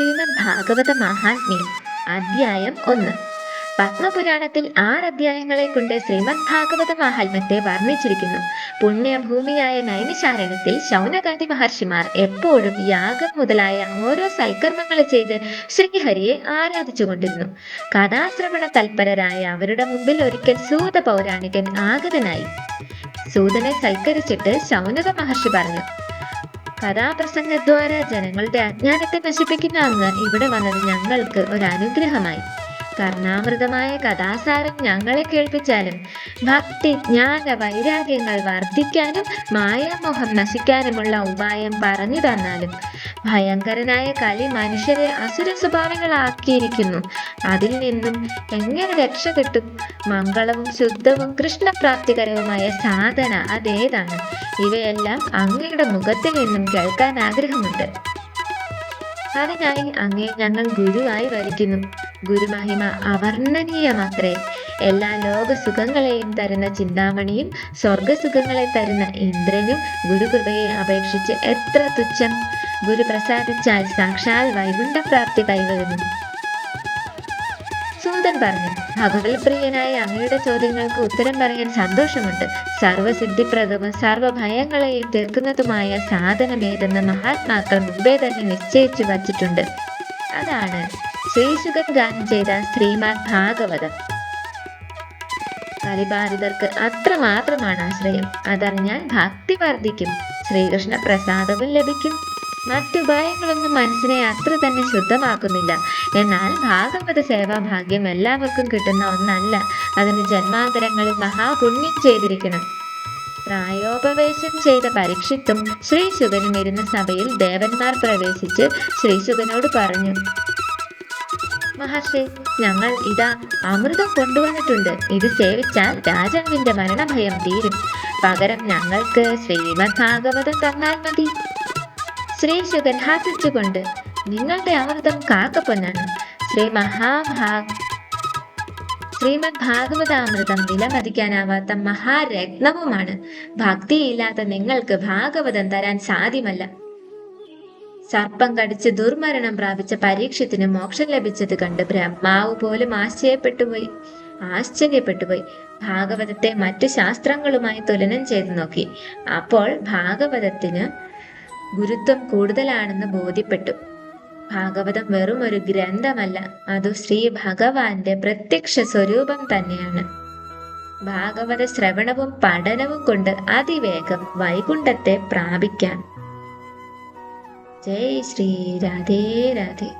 ശ്രീമദ് ഭാഗവത മഹാത്മ്യം അധ്യായം ഒന്ന്. പത്മപുരാണത്തിൽ ആറ് അധ്യായങ്ങളെ കൊണ്ട് ശ്രീമദ് ഭാഗവത മഹാത്മ്യത്തെ വർണിച്ചിരിക്കുന്നു. പുണ്യഭൂമിയായ നൈമിശാരണത്തിൽ ശൗനകാന്തി മഹർഷിമാർ എപ്പോഴും യാഗം മുതലായ ഓരോ സൽക്കർമ്മങ്ങൾ ചെയ്ത് ശ്രീഹരിയെ ആരാധിച്ചുകൊണ്ടിരുന്നു. കഥാശ്രവണ തൽപരരായ അവരുടെ മുമ്പിൽ ഒരിക്കൽ സൂത പൗരാണികൻ ആഗതനായി. സൂതനെ സൽക്കരിച്ചിട്ട് ശൗനക മഹർഷി പറഞ്ഞു കഥാപ്രസംഗദ്വാര ജനങ്ങളുടെ അജ്ഞാനത്തെ നശിപ്പിക്കുന്ന അങ്ങ് ഇവിടെ വന്നത് ഞങ്ങൾക്ക് ഒരു അനുഗ്രഹമായി. കർണാമൃതമായ കഥാസാരം ഞങ്ങളെ കേൾപ്പിച്ചാലും ഭക്തി ജ്ഞാന വൈരാഗ്യങ്ങൾ വർദ്ധിക്കാനും മായാമോഹം നശിക്കാനുമുള്ള ഉപായം പറഞ്ഞു തന്നാലും ഭയങ്കരനായ കളി മനുഷ്യരെ അസുര സ്വഭാവങ്ങളാക്കിയിരിക്കുന്നു. അതിൽ നിന്നും എങ്ങനെ രക്ഷ കിട്ടും? മംഗളവും ശുദ്ധവും കൃഷ്ണപ്രാപ്തികരവുമായ സാധന അതേതാണ്. ഇവയെല്ലാം അങ്ങയുടെ മുഖത്തിൽ നിന്നും കേൾക്കാൻ ആഗ്രഹമുണ്ട്. അതിനായി അങ്ങേ ഞങ്ങൾ ഗുരുവായി വരിക്കുന്നു. ഗുരുമഹിമ അവർണനീയമത്രേ. എല്ലാ ലോകസുഖങ്ങളെയും തരുന്ന ചിന്താമണിയും സ്വർഗസുഖങ്ങളെ തരുന്ന ഇന്ദ്രനും ഗുരുകൃപയെ അപേക്ഷിച്ച് എത്ര തുച്ഛം? ഗുരു പ്രസാദിച്ചാൽ സാക്ഷാൽ വൈകുണ്ഠപ്രാപ്തി കൈവരുന്നു. സൂതൻ പറഞ്ഞു ഭഗവത്പ്രിയനായ അങ്ങയുടെ ചോദ്യങ്ങൾക്ക് ഉത്തരം പറയാൻ സന്തോഷമുണ്ട്. സർവസിദ്ധിപ്രദവും സർവഭയങ്ങളെയും തീർക്കുന്നതുമായ സാധനമേതെന്ന് മഹാത്മാക്കൾ മുമ്പേ തന്നെ നിശ്ചയിച്ചു വച്ചിട്ടുണ്ട്. അതാണ് ശ്രീശുഖൻ ഗാനം ചെയ്ത ശ്രീമാൻ ഭാഗവതം. അത്ര അത്രമാത്രമാണ് ആശ്രയം. അതറിഞ്ഞാൽ ഭക്തി വർദ്ധിക്കും. ശ്രീകൃഷ്ണ പ്രസാദവും ലഭിക്കും. മറ്റുപായങ്ങളൊന്നും മനസ്സിനെ അത്ര തന്നെ ശുദ്ധമാക്കുന്നില്ല. എന്നാൽ ഭാഗവത സേവാഭാഗ്യം എല്ലാവർക്കും കിട്ടുന്ന ഒന്നല്ല. അതിന് ജന്മാന്തരങ്ങളിൽ മഹാപുണ്യം ചെയ്തിരിക്കണം. പ്രായോപവേശം ചെയ്ത പരീക്ഷിത്തും ശ്രീശുഖനും ഇരുന്ന സഭയിൽ ദേവന്മാർ പ്രവേശിച്ച് ശ്രീശുഖനോട് പറഞ്ഞു മഹർഷി ഞങ്ങൾ ഇതാ അമൃതം കൊണ്ടുവന്നിട്ടുണ്ട്. ഇത് സേവിച്ചാൽ രാജാവിന്റെ മരണഭയം തീരും. പകരം ഞങ്ങൾക്ക് ശ്രീമദ് ഭാഗവതം തന്നാൽ മതി. ശ്രീശുഖൻ ഹാസിച്ചുകൊണ്ട് നിങ്ങളുടെ അമൃതം കാക്കപ്പൊന്നാണ്. ശ്രീ മഹാഭാ ശ്രീമദ് ഭാഗവതാമൃതം വിലമതിക്കാനാവാത്ത മഹാരത്നവുമാണ്. ഭക്തിയില്ലാത്ത നിങ്ങൾക്ക് ഭാഗവതം തരാൻ സാധ്യമല്ല. സർപ്പം കടിച്ച് ദുർമരണം പ്രാപിച്ച പരീക്ഷത്തിന് മോക്ഷം ലഭിച്ചത് കണ്ട് ബ്രഹ്മാവ് പോലും ആശ്ചര്യപ്പെട്ടുപോയി. ആശ്ചര്യപ്പെട്ടുപോയി. ഭാഗവതത്തെ മറ്റു ശാസ്ത്രങ്ങളുമായി തുലനം ചെയ്തു നോക്കി. അപ്പോൾ ഭാഗവതത്തിന് ഗുരുത്വം കൂടുതലാണെന്ന് ബോധ്യപ്പെട്ടു. ഭാഗവതം വെറും ഒരു ഗ്രന്ഥമല്ല അത് ശ്രീ ഭഗവാന്റെ പ്രത്യക്ഷ സ്വരൂപം തന്നെയാണ്. ഭാഗവത ശ്രവണവും പഠനവും കൊണ്ട് അതിവേഗം വൈകുണ്ഠത്തെ പ്രാപിക്കാം. ജയ് ശ്രീ രാധേ രാധേ.